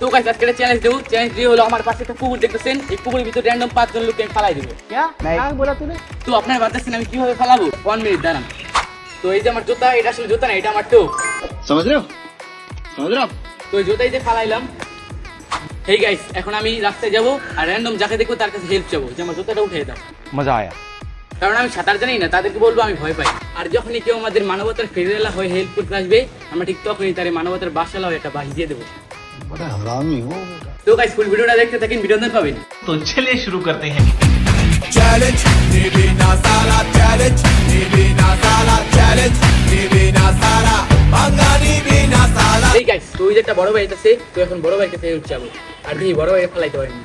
তো গাইস আজকে চ্যালেঞ্জ দেবো। চ্যালেঞ্জ দিয়ে হলো আমার পাশে একটা পুকুর দেখতেছেন। এই পুকুরের ভিতরে র্যান্ডম পাঁচজন লোককে আমি ফালাই দেবো। তো আপনার বাতাসেন আমি কীভাবে ফালাবো? ওয়ান মিনিট দাঁড়ান। তো এই যে আমার জুতা এটা আসলে জুতা না এটা আমার টোপ। সমাজ সমাজ তো এই জুতাই যে ফালাইলাম। হেই গাইস এখন আমি রাস্তায় যাব আর র্যান্ডম যাকে দেখব তার কাছে হেল্প যাব যে আমার জুতাটা উঠে দাও। মজা আয়া। কারণ আমি সাঁতার জানি না তাদেরকে বলব আমি ভয় পাই। আর যখনই কেউ আমাদের মানবতার ফেরিওয়ালা হয়ে হেল্প করতে আসবে আমরা ঠিক তখনই তার মানবতার বাসালা একটা বাস দিয়ে দেবো। তো গাইস ফুল ভিডিওটা দেখতে থাকেন বিনোদন পাবেন। তো ছেলে শুরু করতে হ্যাঁ। চ্যালেঞ্জ নিবি না চ্যালেঞ্জ নিবি না চ্যালেঞ্জ নিবি না এই গাইস তুই যে একটা বড় ভাই আছে তুই এখন বড় ভাইকে ফেরত যাব। আর তুই বড় ভাই ফেলাইতে পারিনি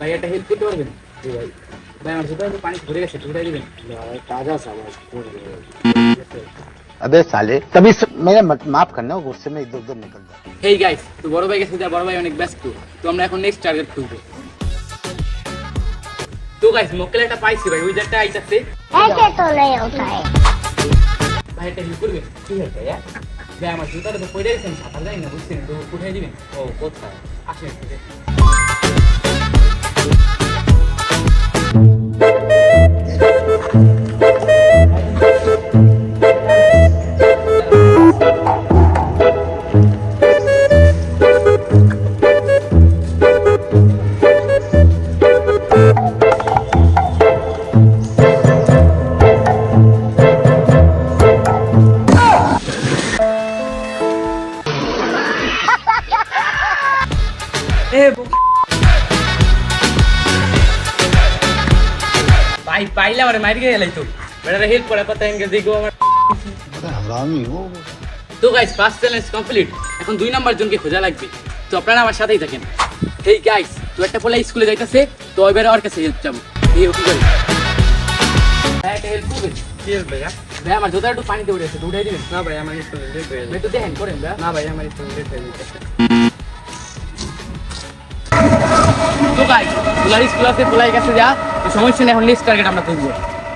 ভাই একটা হেল্প করতে পারবেন জি ভাই ভাই আমার জুতা পানি ভরে গেছে ঢুকাই দিবেন अबे साले तभी स- मेरा मत- माफ करना गुस्से में इधर उधर निकल जाता হেই গাইস তো বড় ভাই গেছে বড় ভাই অনেক ব্যস্ত তো আমরা এখন নেক্সট টার্গেট খুলবো তো গাইস মক্কেল একটা পাইছি ভাই ওই যে একটা আইতাছে ऐसे तो नहीं होता है ভাই একটা হেল্প করবে কি হেল্প ভাইয়া ভাই আমার জুতাটা তো পড়ে গেছে আমি সাঁতার জানি না বুঝছেন তো উঠাই দিবেন ও কোথায় আসেন আই পাইলে আমার মাইর গেলে তো বেটারে হেল্প করে কথা এঙ্গে দেখো আমার। হারামি ও তো গাইস ফার্স্ট চ্যালেঞ্জ কমপ্লিট এখন দুই নাম্বার জনকে খোঁজা লাগবে। তো আপনারা আমার সাথেই থাকেন। এই গাইস তো একটা পোলা স্কুলে যাইতেছে তো এবারে ওর কাছে হেল্প চাবো। এই কি করে? হ্যাঁ, একটা হেল্প ভাইয়া? ভাই আমার জুতাটা একটু পানিতে উড়ে তো উঠাই দিবেন? না ভাই আমার স্কুলে লেট হয়ে করেন না ভাই আমার স্কুলে লেট হয়ে যাবে। তো গাইস পোলার স্কুল আছে পোলাই কাছে যা। সমস্যা নেই এখন নেক্সট টার্গেট আমরা করবো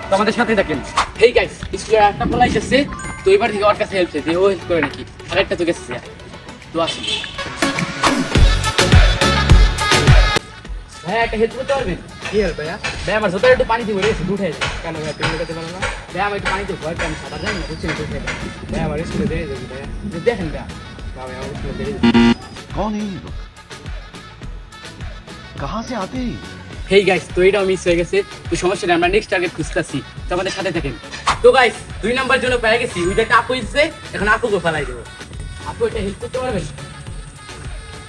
তো আমাদের সাথে থাকেন হেই গাইস স্কুলের একটা পোলাই গেছে তো এবার থেকে ওর কাছে হেল্প চাইছে ও হেল্প করে নাকি আরেকটা তো গেছে তো আসুন ভাই একটা হেল্প করতে পারবেন কি হেল্প ভাইয়া ভাই আমার জোতার একটু পানি দিব রে উঠে আছে কেন ভাইয়া তুমি উঠাতে পারো না ভাই আমার একটু পানিতে ভয় পাই আমি সাঁতার জানি না বুঝছেন উঠে যায় ভাই আমার স্কুলে দেরি যাবে ভাইয়া দেখেন ভাই না ভাই আমার স্কুলে দেরি कौन है ये लोग कहाँ से आते हैं ये? হেই গাইস তো এটাও মিস হয়ে গেছে। তো সমস্যা নেই, আমরা নেক্সট টার্গেট খুঁজতেছি। তো আমাদের সাথে থাকেন। তো গাইস দুই নাম্বার জন্য পেয়ে গেছি। একটা আপু ইচ্ছে এখন আপুকে ফেলাই দেবো। আপু, এটা হেল্প করতে পারবেন?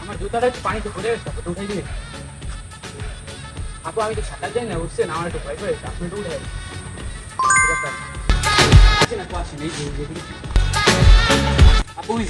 আমার জুতাটা একটু পানিতে পড়ে গেছে আপু, উঠাই দিবেন? আপু, আমি তো সাঁতার জানি না বুঝছেন আমার একটু ভয় করেছে আপনি একটু উঠে। ঠিক আপু। আসেন এই। আপু ওই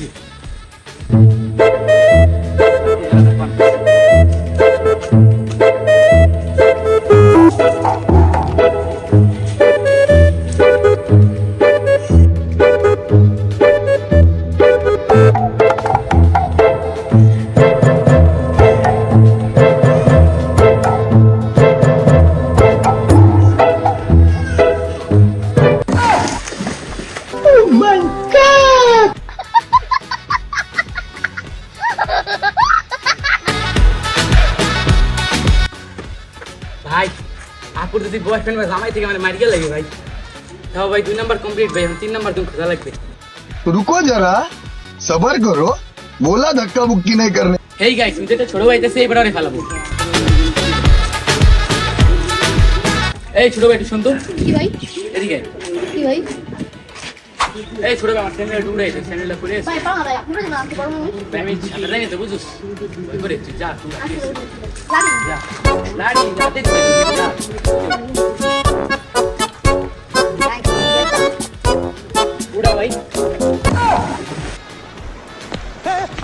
আপুর যদি বয়ফ্রেন্ড বা জামাই থেকে মানে মারিয়ে লাগে ভাই তাও ভাই দুই নাম্বার কমপ্লিট ভাই এখন তিন নাম্বার তুমি খোঁজা লাগবে रुको जरा सबर करो बोला धक्का मुक्की नहीं करने হেই গাইস তুই যেটা ছোট ভাই আছে এবার আরে ফেলাবো এই ছোট ভাই একটু শুনতো কি ভাই এদিকে কি ভাই এই ছোট আমার স্যান্ডেল টুকরে এসে স্যান্ডেলটা খুলে এসে। ভাই পাওয়া যায় আপনি বুঝলেন আমি পারব না আমি সাদা রাইনে তো বুঝুস ওই করে তুই যা তুই লাড়ি যা। লাড়ি যাতে করে যা। উড়া ভাই।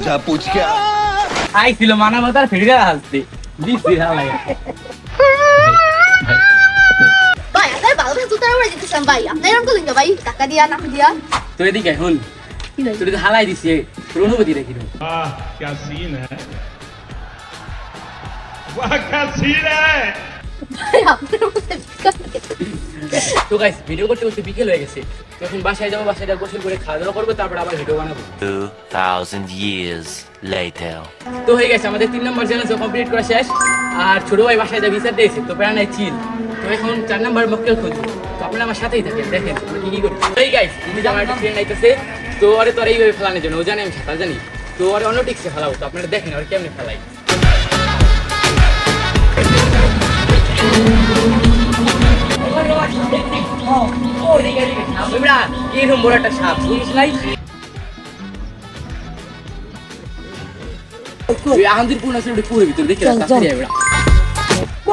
যা পুছ কে আই ছিল মানবতার ফিরে আসতে দিস দিরা লাগে ভালো ভালো জুতার উপরে দিতেছেন ভাই আপনার এরকম করলেন কেন ভাই টাকা দিয়া না দিয়া তো এদিকে শুন কি ভাই তোর হালাই দিছি তোর অনুভূতি রেখি वाह क्या सीन है वाह क्या सीन है ভাই আপনার মধ্যে বিশ্বাস নেই। তো গাইস ভিডিও করতে করতে বিকেল হয়ে গেছে তো এখন বাসায় যাবো বাসায় যাবো গোসল করে খাওয়া দাওয়া করবো তারপর আবার ভিডিও বানাবো 2,000 years later. তো হয়ে গেছে আমাদের তিন নম্বর চ্যালেঞ্জ কমপ্লিট করা শেষ আর ছোট ভাই বাসায় যা বিচার দিয়েছে তো প্যারা নাই চিল তো এখন চার নম্বর মক্কেল খুঁজবো তো আপনারা আমার সাথেই থাকেন দেখেন কি কি করি। এই গাইস ইনি যে আমার একটা ফ্রেন্ড আইতেছে তো আরে তোর এইভাবে ফেলানোর জন্য ও জানে আমি সাঁতার জানি। তো আরে অন্য টিক্সে ফেলাবো তো আপনারা দেখেন আর কেমনে ফেলাই। এরকম বড় একটা সাপ বুঝিস নাই? আহামদির আছে পুরো ভিতরে দেখে রাস্তা ফিরে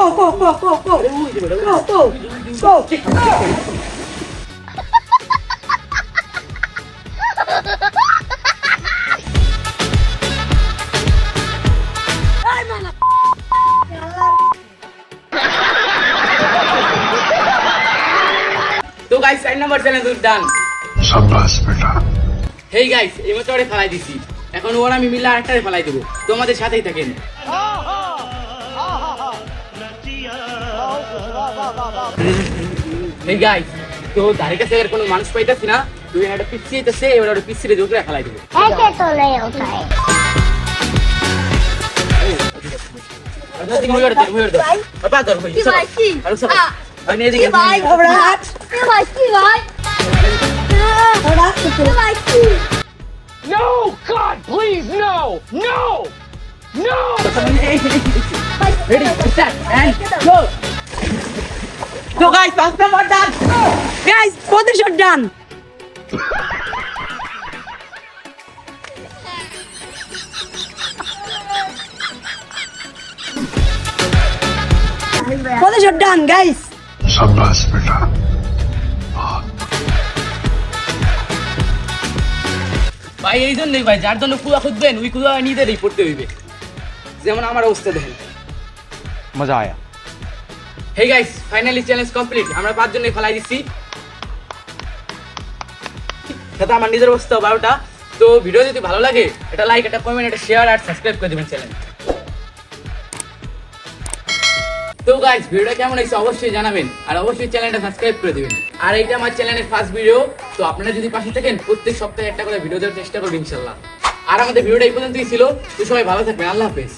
go, go, go, go, go, go, go, go, go. তো গাইস সাইড নাম্বার চ্যানেল দুধ ডান সাব্বাস বেটা। হেই গাইস এই মতো ওরে ফেলাই দিছি। এখন ওর আমি মিলে আরেকটারে ফেলাই দেবো। তোমাদের সাথেই থাকেন। এই গাইস তো ধারে কাছে আর কোনো মানুষ পাইতাছি না তুই একটা পিচ্ছি যেতেছে এবার একটা পিচ্ছিরে জোর করে খেলাই দিবে No! God, please, no! No! No! Ready, set, তো গাইস আস্তে মার ডান গাইস প্রতিশোধ ডান প্রতিশোধ ডান গাইস সাব্বাস বেটা। ভাই এই জন্যই ভাই যার জন্য কুয়া খুঁজবেন ওই কুয়া নিজেরই পড়তে হইবে। যেমন আমার অবস্থা দেখেন। মজা আয়া। Hey guys finally challenge complete আমরা পাঁচ জন্যই ফেলাই দিচ্ছি। সেটা আমার নিজের অবস্থা বারোটা। তো ভিডিও যদি ভালো লাগে এটা লাইক এটা কমেন্ট এটা শেয়ার আর সাবস্ক্রাইব করে দেবেন চ্যানেল তো গাইস ভিডিওটা কেমন হয়েছে অবশ্যই জানাবেন আর অবশ্যই চ্যানেলটা সাবস্ক্রাইব করে দিবেন। আর এইটা আমার চ্যানেলের ফার্স্ট ভিডিও তো আপনারা যদি পাশে থাকেন, প্রত্যেক সপ্তাহে একটা করে ভিডিও দেওয়ার চেষ্টা করবেন ইনশাল্লাহ। আর আমাদের ভিডিওটা এই পর্যন্তই ছিল। তো সবাই ভালো থাকবেন, আল্লাহ হাফেজ।